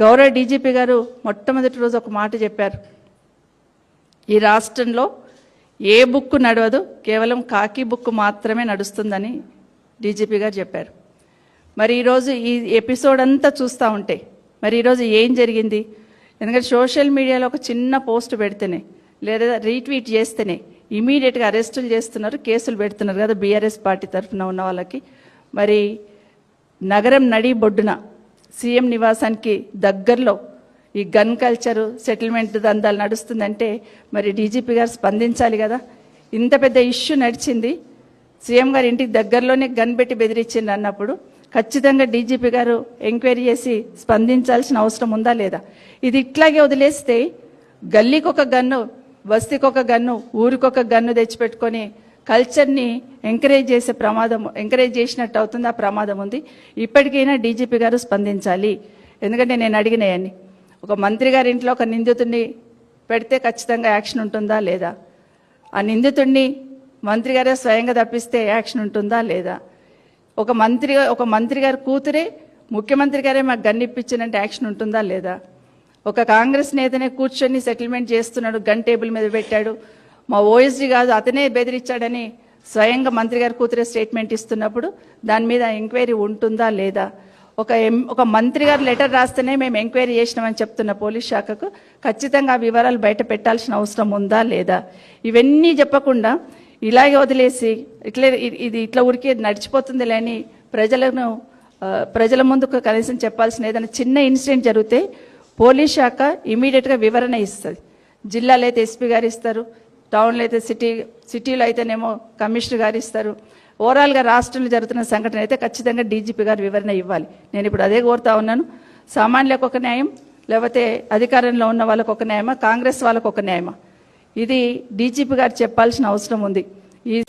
గౌరవ డీజీపీ గారు మొట్టమొదటి రోజు ఒక మాట చెప్పారు. ఈ రాష్ట్రంలో ఏ బుక్ నడవదు కేవలం కాకి బుక్ మాత్రమే నడుస్తుందని డీజీపీ గారు చెప్పారు. మరి ఈరోజు ఈ ఎపిసోడ్ అంతా చూస్తూ ఉంటే మరి ఈరోజు ఏం జరిగింది? ఎందుకంటే సోషల్ మీడియాలో ఒక చిన్న పోస్ట్ పెడితేనే లేదా రీట్వీట్ చేస్తేనే ఇమీడియట్గా అరెస్టులు చేస్తున్నారు కేసులు పెడుతున్నారు కదా బీఆర్ఎస్ పార్టీ తరఫున ఉన్న వాళ్ళకి. మరి నగరం నడి బొడ్డున సీఎం నివాసానికి దగ్గరలో ఈ గన్ కల్చరు సెటిల్మెంట్ దందాలు నడుస్తుందంటే మరి డీజీపీ గారు స్పందించాలి కదా. ఇంత పెద్ద ఇష్యూ నడిచింది. సీఎం గారు ఇంటికి దగ్గరలోనే గన్ పెట్టి బెదిరించింది అన్నప్పుడు ఖచ్చితంగా డీజీపీ గారు ఎంక్వైరీ చేసి స్పందించాల్సిన అవసరం ఉందా లేదా? ఇది ఇట్లాగే వదిలేస్తే గల్లీకి ఒక గన్ను బస్తీకి ఒక గన్ను ఊరికొక గన్ను తెచ్చిపెట్టుకొని కల్చర్ని ఎంకరేజ్ చేసే ప్రమాదం ఎంకరేజ్ చేసినట్టు అవుతుంది ఆ ప్రమాదం ఉంది. ఇప్పటికైనా డీజీపీ గారు స్పందించాలి. ఎందుకంటే నేను అడిగినాయని ఒక మంత్రి గారి ఇంట్లో ఒక నిందితుడిని పెడితే ఖచ్చితంగా యాక్షన్ ఉంటుందా లేదా? ఆ నిందితుడిని మంత్రి గారే స్వయంగా తప్పిస్తే యాక్షన్ ఉంటుందా లేదా? ఒక మంత్రి ఒక మంత్రి గారి కూతురే ముఖ్యమంత్రి గారే మాకు గన్నిప్పించినంటే యాక్షన్ ఉంటుందా లేదా? ఒక కాంగ్రెస్ నేతనే కూర్చొని సెటిల్మెంట్ చేస్తున్నాడు గన్ టేబుల్ మీద పెట్టాడు. మా ఓఎస్డీ కాదు అతనే బెదిరించాడని స్వయంగా మంత్రి గారు కూతురే స్టేట్మెంట్ ఇస్తున్నప్పుడు దాని మీద ఎంక్వైరీ ఉంటుందా లేదా? ఒక ఎం ఒక మంత్రి గారు లెటర్ రాస్తేనే మేము ఎంక్వైరీ చేసినామని చెప్తున్న పోలీస్ శాఖకు ఖచ్చితంగా ఆ వివరాలు బయట పెట్టాల్సిన అవసరం ఉందా లేదా? ఇవన్నీ చెప్పకుండా ఇలాగే వదిలేసి ఇట్లే ఇది ఇట్లా ఉరికే నడిచిపోతుంది లేని ప్రజలను ప్రజల ముందుకు కనీసం చెప్పాల్సిన ఏదైనా చిన్న ఇన్సిడెంట్ జరిగితే పోలీస్ శాఖ ఇమీడియట్గా వివరణ ఇస్తుంది. జిల్లాలో అయితే ఎస్పీ గారు ఇస్తారు టౌన్లో అయితే సిటీ సిటీలో అయితేనేమో కమిషనర్ గారు ఇస్తారు. ఓవరాల్గా రాష్ట్రంలో జరుగుతున్న సంఘటన అయితే ఖచ్చితంగా డీజీపీ గారు వివరణ ఇవ్వాలి. నేను ఇప్పుడు అదే కోరుతా ఉన్నాను. సామాన్యులకు ఒక న్యాయం లేకపోతే అధికారంలో ఉన్న వాళ్ళకు ఒక న్యాయమా కాంగ్రెస్ వాళ్ళకు ఒక న్యాయమా? ఇది డీజీపీ గారు చెప్పాల్సిన అవసరం ఉంది. ఈ